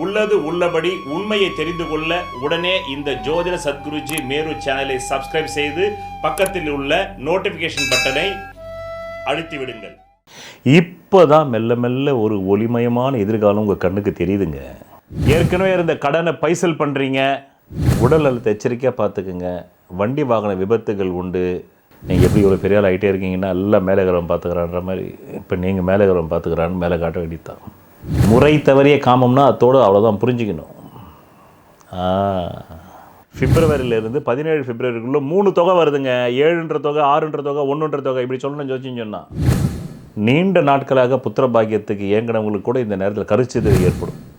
உள்ளது உள்ளபடி உண்மையை தெரிந்து கொள்ள உடனே இந்த ஜோதிட சத்குருஜி மேரு சேனலை சப்ஸ்கிரைப் செய்து பக்கத்தில் உள்ள நோட்டிபிகேஷன் பட்டனை அழுத்தி விடுங்கள் இப்போதான் மெல்ல மெல்ல ஒரு ஒளிமயமான எதிர்காலம் உங்கள் கண்ணுக்கு தெரியுதுங்க. ஏற்கனவே இருந்த கடனை பைசல் பண்ணுறீங்க உடல் நலத்தை எச்சரிக்கையாக பார்த்துக்குங்க வண்டி வாகன விபத்துகள் உண்டு. நீங்கள் எப்படி இவ்வளோ பெரிய ஆள் ஆகிட்டே இருக்கீங்கன்னா எல்லாம் மேலகரம் பார்த்துக்கிறான்ற மாதிரி இப்போ நீங்கள் மேலகரம் பார்த்துக்கிறான்னு மேலே காட்ட வேண்டியதான் முறை தவறிய காமம்னா அதோடு அவ்வளோதான் புரிஞ்சுக்கணும். ஆ. பிப்ரவரியிலேருந்து பதினேழு பிப்ரவரிக்குள்ளே மூணு தொகை வருதுங்க. ஏழுன்ற தொகை ஆறுன்ற தொகை ஒன்றுன்ற தொகை இப்படி சொல்லணும்னு யோசிச்சுன்னு சொன்னா. நீண்ட நாட்களாக புத்திர பாக்கியத்துக்கு இயங்கினவங்களுக்கு கூட இந்த நேரத்தில் கருச்சிதறி ஏற்படும்.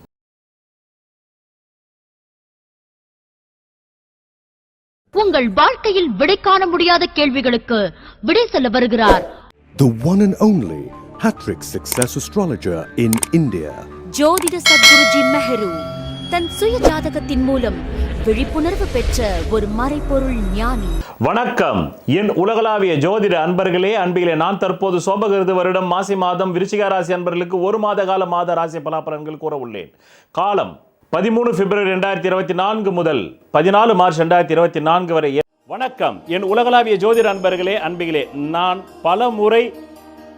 உங்கள் வாழ்க்கையில் விடை காண முடியாத கேள்விகளுக்கு விடை சொல்ல வருகிறார். The one and only Hattrick Success Astrologer in India. ஜோதிட சத்குருஜி மெஹரு தன் சுய ஜாதகத்தின் மூலம் விழிப்புணர்வு பெற்ற ஒரு மறைபொருள் ஞானி. வணக்கம். என் உலகளாவிய ஜோதிட அன்பர்களே அன்பிகளே நான் தற்போது சோபகிருது வருடம் மாசி மாதம் விருச்சிக ராசி அன்பர்களுக்கு ஒரு மாத கால மாத ராசி பலாபலன்கள் கூற உள்ளேன். காலம் பதிமூணு பிப்ரவரி ரெண்டாயிரத்தி இருபத்தி நான்கு முதல் பதினாலு மார்ச் ரெண்டாயிரத்தி இருபத்தி நான்கு வரை. வணக்கம். என் உலகளாவிய ஜோதிட அன்பர்களே அன்பிகளே நான் பல முறை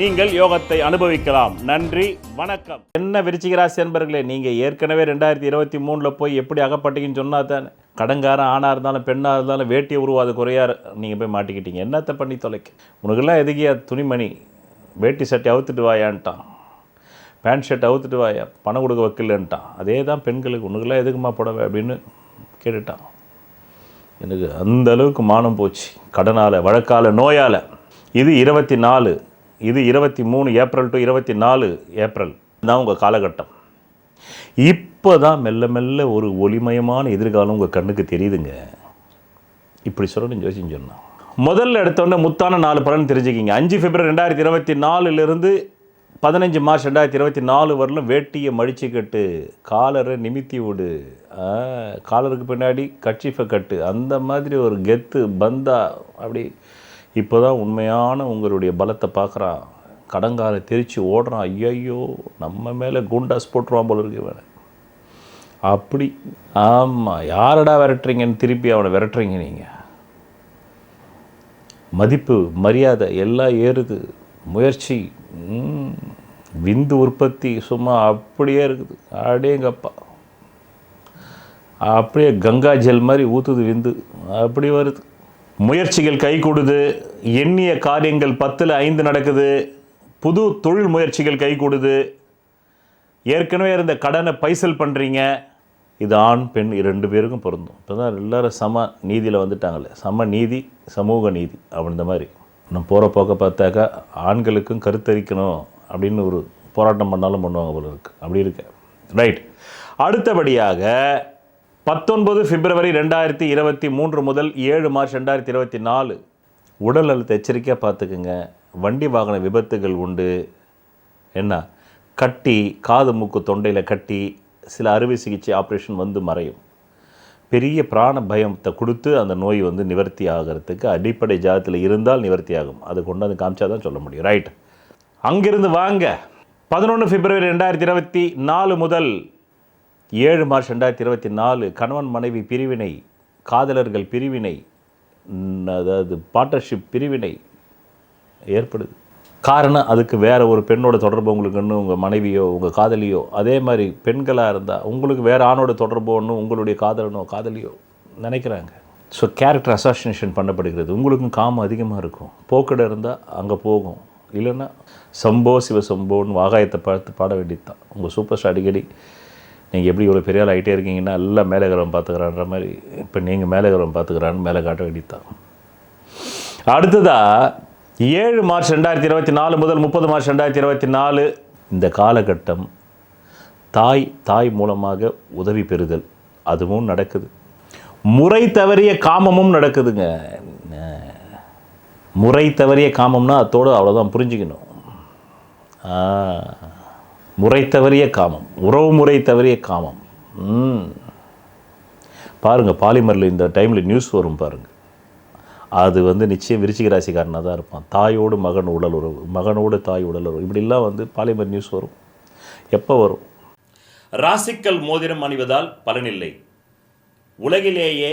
நீங்கள் யோகத்தை அனுபவிக்கலாம். நன்றி வணக்கம். என்ன விருச்சிகராசி என்பர்களே நீங்கள் ஏற்கனவே ரெண்டாயிரத்தி இருபத்தி மூணில் போய் எப்படி அகப்பட்டீங்கன்னு சொன்னா தானே கடங்காரன் ஆணாக இருந்தாலும் பெண்ணாக இருந்தாலும் வேட்டியை உருவாத குறையார். நீங்கள் போய் மாட்டிக்கிட்டீங்க. என்னத்தை பண்ணி தொலைக்க? உனக்கெல்லாம் எதுக்கியா துணிமணி? வேட்டி சட்டை அவுத்துட்டு வாயான்ட்டான். பேண்ட் ஷர்ட் அவுத்துட்டு வாயா. பணம் கொடுக்க வைக்கலன்ட்டான் அதே தான் பெண்களுக்கு. உனக்கெல்லாம் எதுக்குமா புடவை அப்படின்னு கேட்டுட்டான். எனக்கு அந்த அளவுக்கு மானம் போச்சு. கடனால் வழக்கால் நோயால். இது இருபத்தி நாலு. இது இருபத்தி மூணு ஏப்ரல் டு இருபத்தி நாலு ஏப்ரல். தான் உங்கள் காலகட்டம். இப்போ தான் மெல்ல மெல்ல ஒரு ஒளிமயமான எதிர்காலம் உங்கள் கண்ணுக்கு தெரியுதுங்க. இப்படி சொல்லணும் ஜோசியம் சொன்னான் முதல்ல எடுத்தோடனே முத்தான நாலு பலன் தெரிஞ்சுக்கிங்க. அஞ்சு பிப்ரவரி ரெண்டாயிரத்தி இருபத்தி நாலுலேருந்து பதினஞ்சு மார்ச் ரெண்டாயிரத்தி இருபத்தி நாலு வரலும் வேட்டியை மடிச்சுக்கட்டு காலரை நிமித்தி விடு. காலருக்கு பின்னாடி கட்சிஃபை கட்டு. அந்த மாதிரி ஒரு கெத்து பந்தா அப்படி இப்போ தான் உண்மையான உங்களுடைய பலத்தை பார்க்குறான் கடங்கால தெரித்து ஓடுறான். ஐயையோ நம்ம மேலே குண்டாஸ் போட்டுருவான் போல இருக்கு இவனை. அப்படி ஆமாம் யாரடா விரட்டுறீங்கன்னு திருப்பி அவனை விரட்டுறீங்க நீங்கள் மதிப்பு மரியாதை எல்லாம் ஏறுது. முயற்சி விந்து உற்பத்தி சும்மா அப்படியே இருக்குது. அப்படியேங்கப்பா அப்படியே கங்கா ஜெல் மாதிரி ஊற்றுது விந்து. அப்படி வருது. முயற்சிகள் கை கொடுது எண்ணிய காரியங்கள் பத்தில் ஐந்து நடக்குது புது தொழில் முயற்சிகள் கை கொடுது ஏற்கனவே இருந்த கடனை பைசல் பண்ணுறீங்க இது ஆண் பெண் ரெண்டு பேருக்கும் பொருந்தும். இப்போ தான் எல்லாரும் சம நீதியில் வந்துட்டாங்களே. சம நீதி சமூக நீதி அப்படின்ற மாதிரி. நம்ம போகிற போக்க பார்த்தாக்கா ஆண்களுக்கும் கருத்தரிக்கணும் அப்படின்னு ஒரு போராட்டம் பண்ணாலும் பண்ணுவாங்க போல இருக்கு. அப்படி இருக்கு. ரைட் அடுத்தபடியாக பத்தொன்பது பிப்ரவரி ரெண்டாயிரத்தி இருபத்தி மூன்று முதல் ஏழு மார்ச் ரெண்டாயிரத்தி இருபத்தி நாலு. உடல் நலத்தை எச்சரிக்கையாக பார்த்துக்குங்க. வண்டி வாகன விபத்துகள் உண்டு. என்ன? கட்டி காது மூக்கு தொண்டையில் கட்டி சில அறுவை சிகிச்சை ஆப்ரேஷன் வந்து மறையும். பெரிய பிராண பயத்தை கொடுத்து அந்த நோய் வந்து நிவர்த்தி ஆகிறதுக்கு அடிப்படை ஜாதத்தில் இருந்தால் நிவர்த்தி ஆகும். அது கொண்டாந்து காமிச்சா தான் சொல்ல முடியும். ரைட் அங்கிருந்து வாங்க. பதினொன்று பிப்ரவரி ரெண்டாயிரத்தி இருபத்தி நாலு முதல் ஏழு மார்ச் ரெண்டாயிரத்தி இருபத்தி நாலு கணவன் மனைவி பிரிவினை காதலர்கள் பிரிவினை அதாவது பார்ட்னர்ஷிப் பிரிவினை ஏற்படுது. காரணம் அதுக்கு வேறு ஒரு பெண்ணோட தொடர்பு உங்களுக்கு இன்னும் உங்கள் மனைவியோ உங்கள் காதலியோ அதே மாதிரி பெண்களாக இருந்தால் உங்களுக்கு வேறு ஆணோட தொடர்பு ஒன்றும் உங்களுடைய காதலனோ காதலியோ நினைக்கிறாங்க. ஸோ கேரக்டர் அசாசினேஷன் பண்ணப்படுகிறது. உங்களுக்கும் காமம் அதிகமாக இருக்கும். போக்கடை இருந்தால் அங்கே போகும். இல்லைன்னா சம்போ சிவசம்போன்னு வாகாயத்தை பார்த்து பாட வேண்டியது தான் உங்கள் சூப்பர் ஸ்டார் அடிக்கடி நீங்கள் எப்படி இவ்வளோ பெரிய ஆள் ஆகிட்டே இருக்கீங்கன்னா எல்லாம் மேலகரம் பார்த்துக்கிறான்ற மாதிரி இப்போ நீங்கள் மேலகரம் பார்த்துக்கிறான்னு மேலே காட்ட வேண்டியதான் அடுத்ததாக ஏழு மார்ச் ரெண்டாயிரத்தி இருபத்தி நாலு முதல் முப்பது மார்ச் ரெண்டாயிரத்தி இருபத்தி நாலு இந்த காலகட்டம் தாய் தாய் மூலமாக உதவி பெறுதல். அதுவும் நடக்குது. முறை தவறிய காமமும் நடக்குதுங்க. முறை தவறிய காமம்னா அதோடு அவ்வளோதான் புரிஞ்சுக்கணும். ஆ, முறை தவறிய காமம். உறவு முறை தவறிய காமம். பாருங்கள் பாலிமரில் இந்த டைமில் நியூஸ் வரும் பாருங்கள் அது வந்து நிச்சயம் விருச்சிக ராசிக்காரனாக தான் இருப்பான். தாயோடு மகன் உடல் உறவு மகனோடு தாய் உடல் உறவு. இப்படிலாம் வந்து பாலிமர் நியூஸ் வரும். எப்போ வரும்? ராசிக்கல் மோதிரம் அணிவதால் பலனில்லை. உலகிலேயே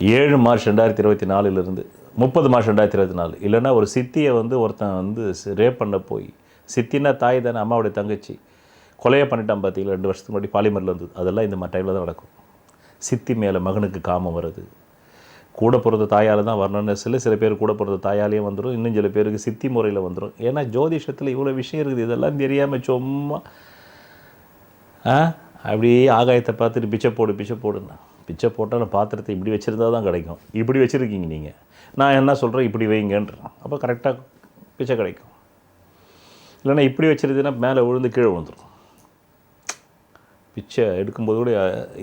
ஏழு மார்ச் ரெண்டாயிரத்தி இருபத்தி நாலுலேருந்து முப்பது மார்ச் ரெண்டாயிரத்தி இருபத்தி நாலு. இல்லைன்னா ஒரு சித்தியை வந்து ஒருத்தன் வந்து ரேப் பண்ண போய் சித்தின்னா தாய் தானே அம்மாவுடைய தங்கச்சி கொலையை பண்ணிட்டான் பார்த்தீங்களா ரெண்டு வருஷத்துக்கு முன்னாடி பாலிமரில் வந்தது அதெல்லாம் இந்த மாதிரி டைமில் தான் நடக்கும். சித்தி மேலே மகனுக்கு காமம் வருது. கூட பிறந்த தாயால் தான் வரணும்னு சில சில பேர் கூட பிறந்த தாயாலேயே வந்துடும் இன்னும் சில பேருக்கு சித்தி முறையில் வந்துடும் ஏன்னா ஜோதிஷத்தில் இவ்வளோ விஷயம் இருக்குது. இதெல்லாம் தெரியாமல் சும்மா ஆ? அப்படியே ஆகாயத்தை பார்த்துட்டு பிச்சை போடு பிச்சை போடுன்னா. பிச்சை போட்டால் பாத்திரத்தை இப்படி வச்சுருந்தா தான் கிடைக்கும். இப்படி வச்சுருக்கீங்க நீங்கள் நான் என்ன சொல்கிறேன் இப்படி வைங்கன்றேன். அப்போ கரெக்டாக பிச்சை கிடைக்கும். இல்லைன்னா இப்படி வச்சுருந்தீங்கன்னா மேலே விழுந்து கீழே விழுந்துடும் பிச்சை எடுக்கும்போது கூட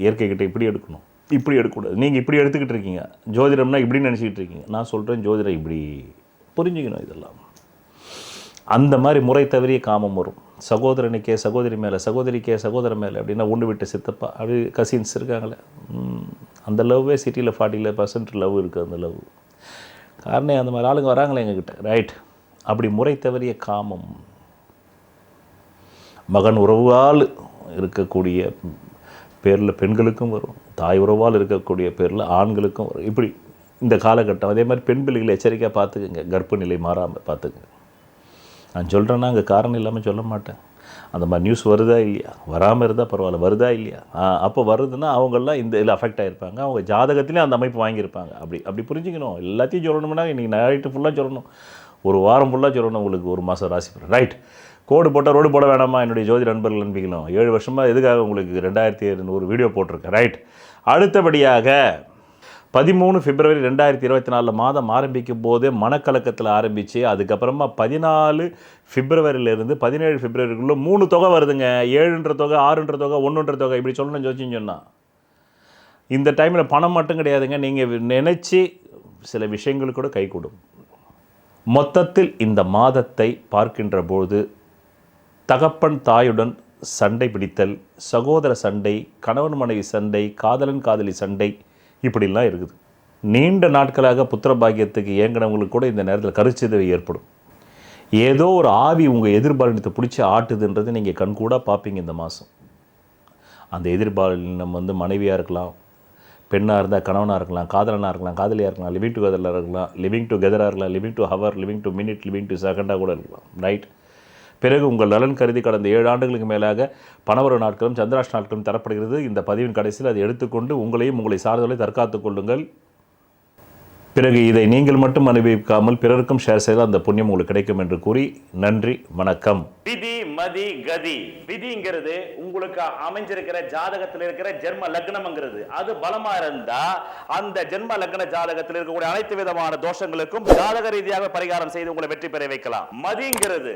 இயற்கைக்கிட்ட இப்படி எடுக்கணும். இப்படி எடுக்கக்கூடாது. நீங்கள் இப்படி எடுத்துக்கிட்டு இருக்கீங்க. ஜோதிடம்னா இப்படின்னு நினச்சிக்கிட்டு இருக்கீங்க. நான் சொல்கிறேன் ஜோதிடம் இப்படி புரிஞ்சுக்கணும் இதெல்லாம். அந்த மாதிரி முறை தவறிய காமம் வரும். சகோதரனுக்கே சகோதரி மேலே சகோதரிக்கே சகோதரன் மேலே அப்படின்னா ஒன்று விட்டு சித்தப்பா அப்படி கசின்ஸ் இருக்காங்களே. ம், அந்த லவ்வே சிட்டியில் ஃபார்ட்டியில் பர்சன்ட் லவ் இருக்குது அந்த லவ் காரணம் அந்த மாதிரி ஆளுங்க வராங்களே எங்ககிட்ட. ரைட் அப்படி முறை தவறிய காமம். மகன் உறவால் இருக்கக்கூடிய பேரில் பெண்களுக்கும் வரும். தாய் உறவால் இருக்கக்கூடிய பேரில் ஆண்களுக்கும் வரும். இப்படி இந்த காலகட்டம் அதே மாதிரி பெண் பிள்ளைகளை எச்சரிக்கையாக பார்த்துக்குங்க. கர்ப்ப நிலை மாறாமல் பார்த்துக்குங்க. நான் சொல்கிறேன்னா அங்கே காரணம் இல்லாமல் சொல்ல மாட்டேன். அந்த மாதிரி நியூஸ் வருதா இல்லையா? வராமல் இருந்தால் பரவாயில்ல. வருதா இல்லையா? அப்போ வருதுன்னா அவங்கெல்லாம் இந்த இதில் அஃபெக்ட் ஆகிருப்பாங்க அவங்க ஜாதகத்திலே அந்த அமைப்பு வாங்கியிருப்பாங்க. அப்படி அப்படி புரிஞ்சுக்கணும். எல்லாத்தையும் சொல்லணும்னா இன்றைக்கி நைட்டு ஃபுல்லாக சொல்லணும். ஒரு வாரம் ஃபுல்லாக சொல்லணும் உங்களுக்கு ஒரு மாதம் ராசி ரைட் கோடு போட்டால் ரோடு போட வேணாமா? என்னுடைய ஜோதி நண்பர்கள் நம்பிக்கணும் ஏழு வருஷமாக எதுக்காக உங்களுக்கு ரெண்டாயிரத்தி ஒரு வீடியோ போட்டிருக்கேன். ரைட் அடுத்தபடியாக பதிமூணு பிப்ரவரி ரெண்டாயிரத்தி இருபத்தி நாலில் மாதம் ஆரம்பிக்கும் போதே மனக்கலக்கத்தில் ஆரம்பித்து அதுக்கப்புறமா பதினாலு பிப்ரவரியிலேருந்து பதினேழு பிப்ரவரிக்குள்ளே மூணு தொகை வருதுங்க. ஏழுன்ற தொகை ஆறுன்ற தொகை ஒன்றுன்ற தொகை இப்படி சொல்லணும்னு யோசிச்சுன்னு சொன்னால் இந்த டைமில் பணம் மட்டும் கிடையாதுங்க. நீங்கள் நினச்சி சில விஷயங்கள் கூட கைகூடும். மொத்தத்தில் இந்த மாதத்தை பார்க்கின்ற போது தகப்பன் தாயுடன் சண்டை பிடித்தல் சகோதர சண்டை கணவன் மனைவி சண்டை காதலன் காதலி சண்டை இப்படிலாம் இருக்குது. நீண்ட நாட்களாக புத்திர பாக்கியத்துக்கு ஏங்கினவங்களுக்கு கூட இந்த நேரத்தில் கருச்சிதவை ஏற்படும். ஏதோ ஒரு ஆவி உங்கள் எதிர்பாலினத்தை பிடிச்சி ஆட்டுதுன்றதை நீங்கள் கண்கூடாக பார்ப்பீங்க இந்த மாதம் அந்த எதிர்பாலினம் வந்து மனைவியாக இருக்கலாம் பெண்ணாக இருந்தால் கணவனாக இருக்கலாம் காதலனாக இருக்கலாம் காதலியாக இருக்கலாம் லிவிங் டுகெதராக இருக்கலாம் லிவிங் டுகெதராக இருக்கலாம் living to hour living to minute living to செகண்டாக கூட இருக்கலாம் ரைட் பிறகு உங்கள் நலன் கருதி கடந்த ஏழு ஆண்டுகளுக்கு மேலாக பணவரவு நாட்களும் சந்திராஷ் நாட்களும் தரப்படுகிறது. இந்த பதிவின் கடைசியில் அதை எடுத்துக்கொண்டு உங்களையும் உங்களை சார்ந்தவர்களை தற்காத்துக் கொள்ளுங்கள். பிறகு இதை நீங்கள் மட்டும் அனுபவிக்காமல் பிறருக்கும் ஷேர் செய்தால் அந்த புண்ணியம் உங்களுக்கு கிடைக்கும் என்று கூறி நன்றி வணக்கம். விதி மதி கதி. விதிங்கிறது உங்களுக்கு அமைஞ்சிருக்கிற ஜாதகத்தில் இருக்கிற ஜென்ம லக்னம்ங்கிறது. அது பலமா இருந்தா அந்த ஜென்ம லக்ன ஜாதகத்தில் இருக்கக்கூடிய அனைத்து விதமான தோஷங்களுக்கும் ஜாதக ரீதியாக பரிகாரம் செய்து உங்களை வெற்றி பெற வைக்கலாம். மதிங்கிறது